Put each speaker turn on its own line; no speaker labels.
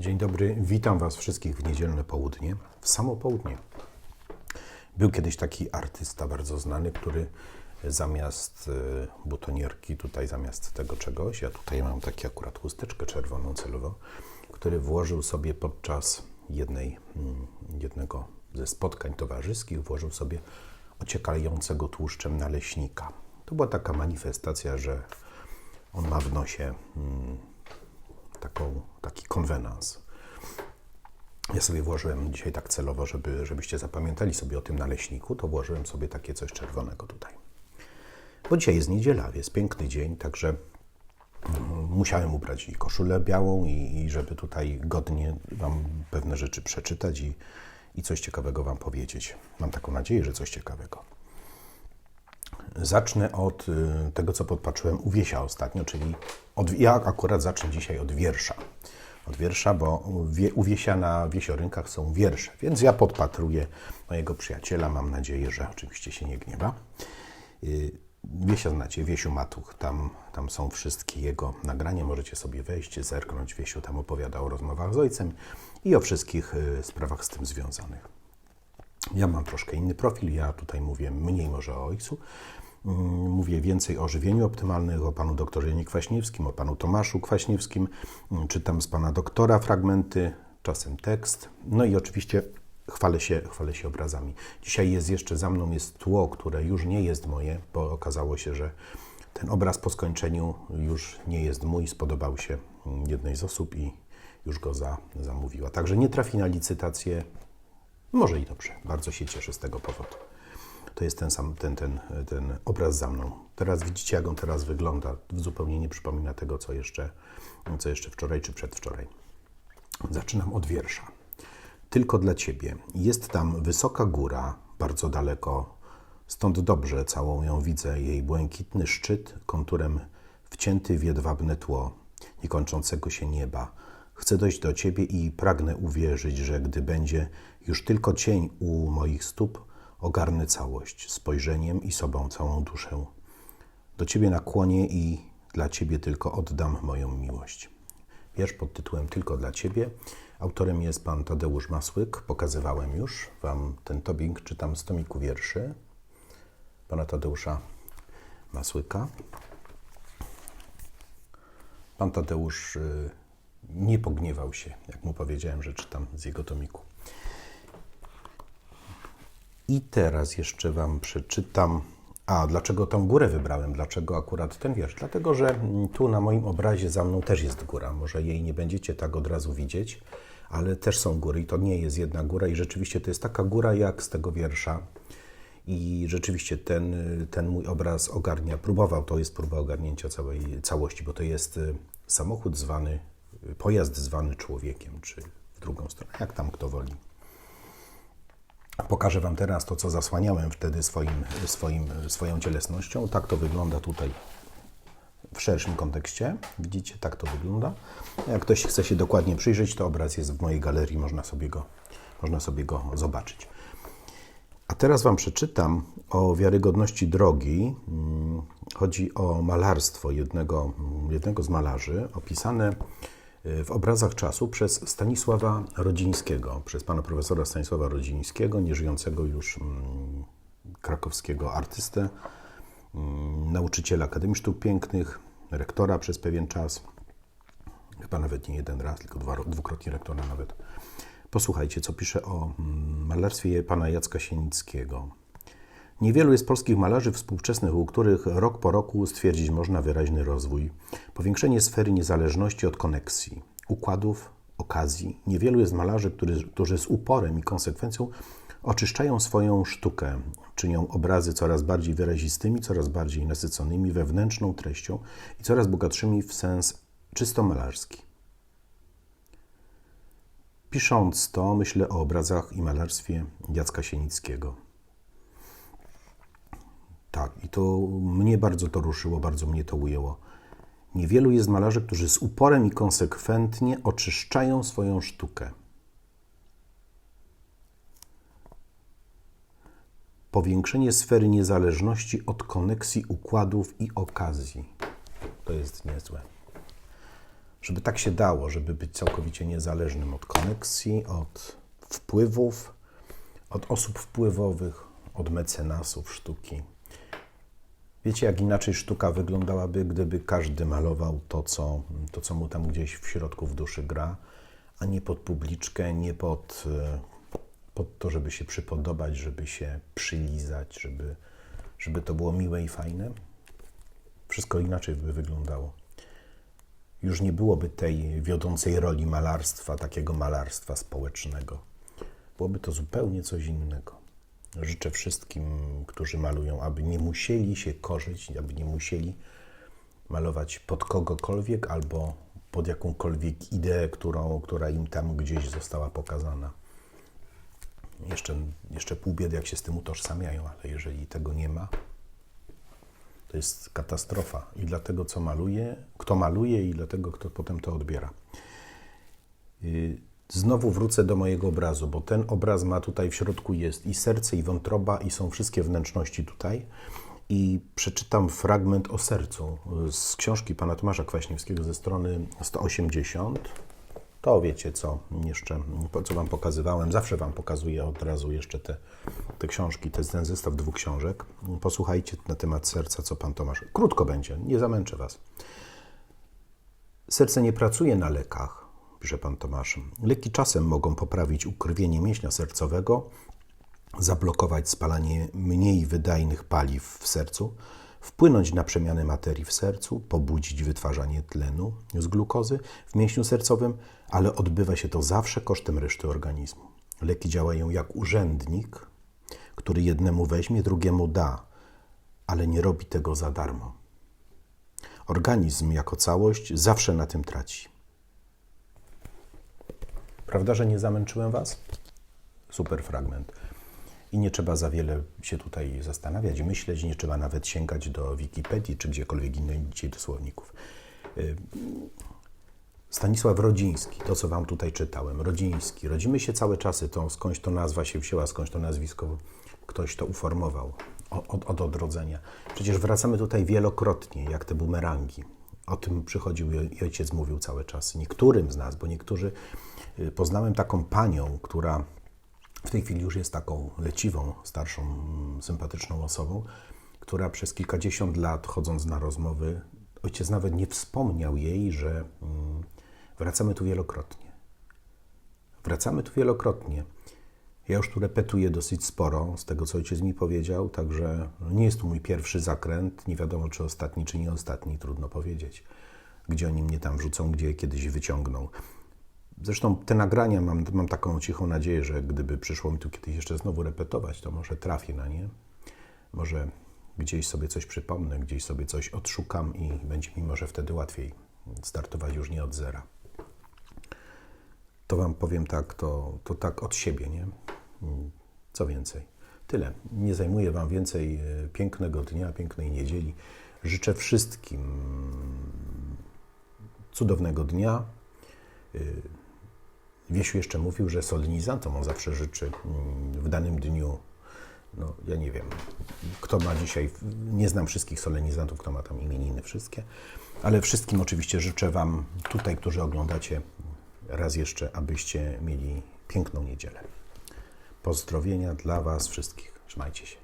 Dzień dobry, witam Was wszystkich w niedzielne południe, w samo południe. Był kiedyś taki artysta bardzo znany, który zamiast e, butonierki, tutaj zamiast tego czegoś, ja tutaj mam taki akurat chusteczkę czerwoną celowo, który włożył sobie podczas jednej, mm, jednego ze spotkań towarzyskich, włożył sobie ociekającego tłuszczem naleśnika. To była taka manifestacja, że on ma w nosie mm, taką, taki konwenans. Ja sobie włożyłem dzisiaj tak celowo, żeby, żebyście zapamiętali sobie o tym naleśniku, to włożyłem sobie takie coś czerwonego tutaj. Bo dzisiaj jest niedziela, jest piękny dzień, także musiałem ubrać i koszulę białą i, i żeby tutaj godnie Wam pewne rzeczy przeczytać i, i coś ciekawego Wam powiedzieć. Mam taką nadzieję, że coś ciekawego. Zacznę od y, tego, co podpatrzyłem u Wiesia ostatnio, czyli od, ja akurat zacznę dzisiaj od wiersza. Od wiersza, bo u Wie- u Wiesia na Wiesiorynkach są wiersze, więc ja podpatruję mojego przyjaciela. Mam nadzieję, że oczywiście się nie gniewa. Y, Wiesia znacie, Wiesiu Matuch, tam, tam są wszystkie jego nagrania, możecie sobie wejść, zerknąć. Wiesiu tam opowiada o rozmowach z ojcem i o wszystkich y, sprawach z tym związanych. Ja mam troszkę inny profil, ja tutaj mówię mniej może o ojcu. Mm, Mówię więcej o żywieniu optymalnym, o panu doktorze Janie Kwaśniewskim, o panu Tomaszu Kwaśniewskim. Mm, Czytam z pana doktora fragmenty, czasem tekst. No i oczywiście chwalę się, chwalę się obrazami. Dzisiaj jest jeszcze za mną jest tło, które już nie jest moje, bo okazało się, że ten obraz po skończeniu już nie jest mój, spodobał się mm, jednej z osób i już go za, zamówiła. Także nie trafi na licytację, może i dobrze, bardzo się cieszę z tego powodu. To jest ten sam, ten, ten, ten obraz za mną. Teraz widzicie, jak on teraz wygląda. Zupełnie nie przypomina tego, co jeszcze, co jeszcze wczoraj czy przedwczoraj. Zaczynam od wiersza. Tylko dla Ciebie. Jest tam wysoka góra, bardzo daleko, stąd dobrze całą ją widzę, jej błękitny szczyt, konturem wcięty w jedwabne tło, niekończącego się nieba. Chcę dojść do Ciebie i pragnę uwierzyć, że gdy będzie już tylko cień u moich stóp, ogarnę całość, spojrzeniem i sobą całą duszę. Do Ciebie nakłonię i dla Ciebie tylko oddam moją miłość. Wiersz pod tytułem Tylko dla Ciebie. Autorem jest pan Tadeusz Masłyk. Pokazywałem już Wam ten tobing, czytam z tomiku wierszy pana Tadeusza Masłyka. Pan Tadeusz y, nie pogniewał się, jak mu powiedziałem, że czytam z jego tomiku. I teraz jeszcze Wam przeczytam. A dlaczego tą górę wybrałem? Dlaczego akurat ten wiersz? Dlatego, że tu na moim obrazie za mną też jest góra. Może jej nie będziecie tak od razu widzieć, ale też są góry i to nie jest jedna góra. I rzeczywiście to jest taka góra jak z tego wiersza. I rzeczywiście ten, ten mój obraz ogarnia, próbował, to jest próba ogarnięcia całej całości, bo to jest y, samochód zwany, y, pojazd zwany człowiekiem, czy w drugą stronę, jak tam kto woli. Pokażę Wam teraz to, co zasłaniałem wtedy swoim, swoim, swoją cielesnością. Tak to wygląda tutaj w szerszym kontekście. Widzicie, tak to wygląda. Jak ktoś chce się dokładnie przyjrzeć, to obraz jest w mojej galerii, można sobie go, można sobie go zobaczyć. A teraz Wam przeczytam o wiarygodności drogi. Mm, Chodzi o malarstwo jednego, jednego z malarzy, opisane w obrazach czasu przez Stanisława Rodzińskiego, przez pana profesora Stanisława Rodzińskiego, nieżyjącego już mm, krakowskiego artystę, mm, nauczyciela Akademii Sztuk Pięknych, rektora przez pewien czas, chyba nawet nie jeden raz, tylko dwa, dwukrotnie rektora nawet. Posłuchajcie, co pisze o mm, malarstwie pana Jacka Sienickiego. Niewielu jest polskich malarzy współczesnych, u których rok po roku stwierdzić można wyraźny rozwój, powiększenie sfery niezależności od koneksji, układów, okazji. Niewielu jest malarzy, którzy, którzy z uporem i konsekwencją oczyszczają swoją sztukę, czynią obrazy coraz bardziej wyrazistymi, coraz bardziej nasyconymi wewnętrzną treścią i coraz bogatszymi w sens czysto malarski. Pisząc to, myślę o obrazach i malarstwie Jacka Sienickiego. Tak, i to mnie bardzo to ruszyło, bardzo mnie to ujęło. Niewielu jest malarzy, którzy z uporem i konsekwentnie oczyszczają swoją sztukę. Powiększenie sfery niezależności od koneksji układów i okazji. To jest niezłe. żeby tak się dało, żeby być całkowicie niezależnym od koneksji, od wpływów, od osób wpływowych, od mecenasów sztuki. Wiecie, jak inaczej sztuka wyglądałaby, gdyby każdy malował to co, to, co mu tam gdzieś w środku w duszy gra, a nie pod publiczkę, nie pod, e, pod to, żeby się przypodobać, żeby się przylizać, żeby, żeby to było miłe i fajne? Wszystko inaczej by wyglądało. Już nie byłoby tej wiodącej roli malarstwa, takiego malarstwa społecznego. Byłoby to zupełnie coś innego. Życzę wszystkim, którzy malują, aby nie musieli się korzyć, aby nie musieli malować pod kogokolwiek albo pod jakąkolwiek ideę, którą, która im tam gdzieś została pokazana. Jeszcze, jeszcze pół biedy, jak się z tym utożsamiają, ale jeżeli tego nie ma, to jest katastrofa i dla tego, co maluje, kto maluje i dla tego, kto potem to odbiera. Znowu wrócę do mojego obrazu, bo ten obraz ma tutaj w środku jest i serce, i wątroba, i są wszystkie wnętrzności tutaj. I przeczytam fragment o sercu z książki pana Tomasza Kwaśniewskiego ze strony 180. To wiecie co jeszcze, co wam pokazywałem. Zawsze wam pokazuję od razu jeszcze te, te książki, jest ten zestaw dwóch książek. Posłuchajcie na temat serca, co pan Tomasz. Krótko będzie, nie zamęczę was. Serce nie pracuje na lekach, pisze pan Tomasz. Leki czasem mogą poprawić ukrwienie mięśnia sercowego, zablokować spalanie mniej wydajnych paliw w sercu, wpłynąć na przemianę materii w sercu, pobudzić wytwarzanie tlenu z glukozy w mięśniu sercowym, ale odbywa się to zawsze kosztem reszty organizmu. Leki działają jak urzędnik, który jednemu weźmie, drugiemu da, ale nie robi tego za darmo. Organizm jako całość zawsze na tym traci. Prawda, że nie zamęczyłem Was? Super fragment. I nie trzeba za wiele się tutaj zastanawiać, myśleć, nie trzeba nawet sięgać do Wikipedii czy gdziekolwiek innej dzisiaj do słowników. Y, Stanisław Rodziński, to co Wam tutaj czytałem, Rodziński. Rodzimy się całe czasy, to skądś to nazwa się wzięła, skądś to nazwisko ktoś to uformował od, od odrodzenia. Przecież wracamy tutaj wielokrotnie, jak te bumerangi. O tym przychodził i ojciec mówił cały czas. Niektórym z nas, bo niektórzy poznałem taką panią, która w tej chwili już jest taką leciwą, starszą, sympatyczną osobą, która przez kilkadziesiąt lat chodząc na rozmowy, ojciec nawet nie wspomniał jej, że mm, wracamy tu wielokrotnie. Wracamy tu wielokrotnie. Ja już tu repetuję dosyć sporo z tego, co ojciec mi powiedział, także nie jest to mój pierwszy zakręt. Nie wiadomo, czy ostatni, czy nie ostatni, trudno powiedzieć. Gdzie oni mnie tam wrzucą, gdzie kiedyś wyciągną. Zresztą te nagrania mam, mam taką cichą nadzieję, że gdyby przyszło mi tu kiedyś jeszcze znowu repetować, to może trafię na nie. Może gdzieś sobie coś przypomnę, gdzieś sobie coś odszukam i będzie mi może wtedy łatwiej startować już nie od zera. To Wam powiem tak, to, to tak od siebie, nie? Co więcej. Tyle. Nie zajmuję Wam więcej e, pięknego dnia, pięknej niedzieli. Życzę wszystkim cudownego dnia. Wiesiu jeszcze mówił, że solenizantom on zawsze życzy mm, w danym dniu. No, ja nie wiem, kto ma dzisiaj, nie znam wszystkich solenizantów, kto ma tam imieniny wszystkie, ale wszystkim oczywiście życzę Wam tutaj, którzy oglądacie, raz jeszcze, abyście mieli piękną niedzielę. Pozdrowienia dla Was wszystkich. Trzymajcie się.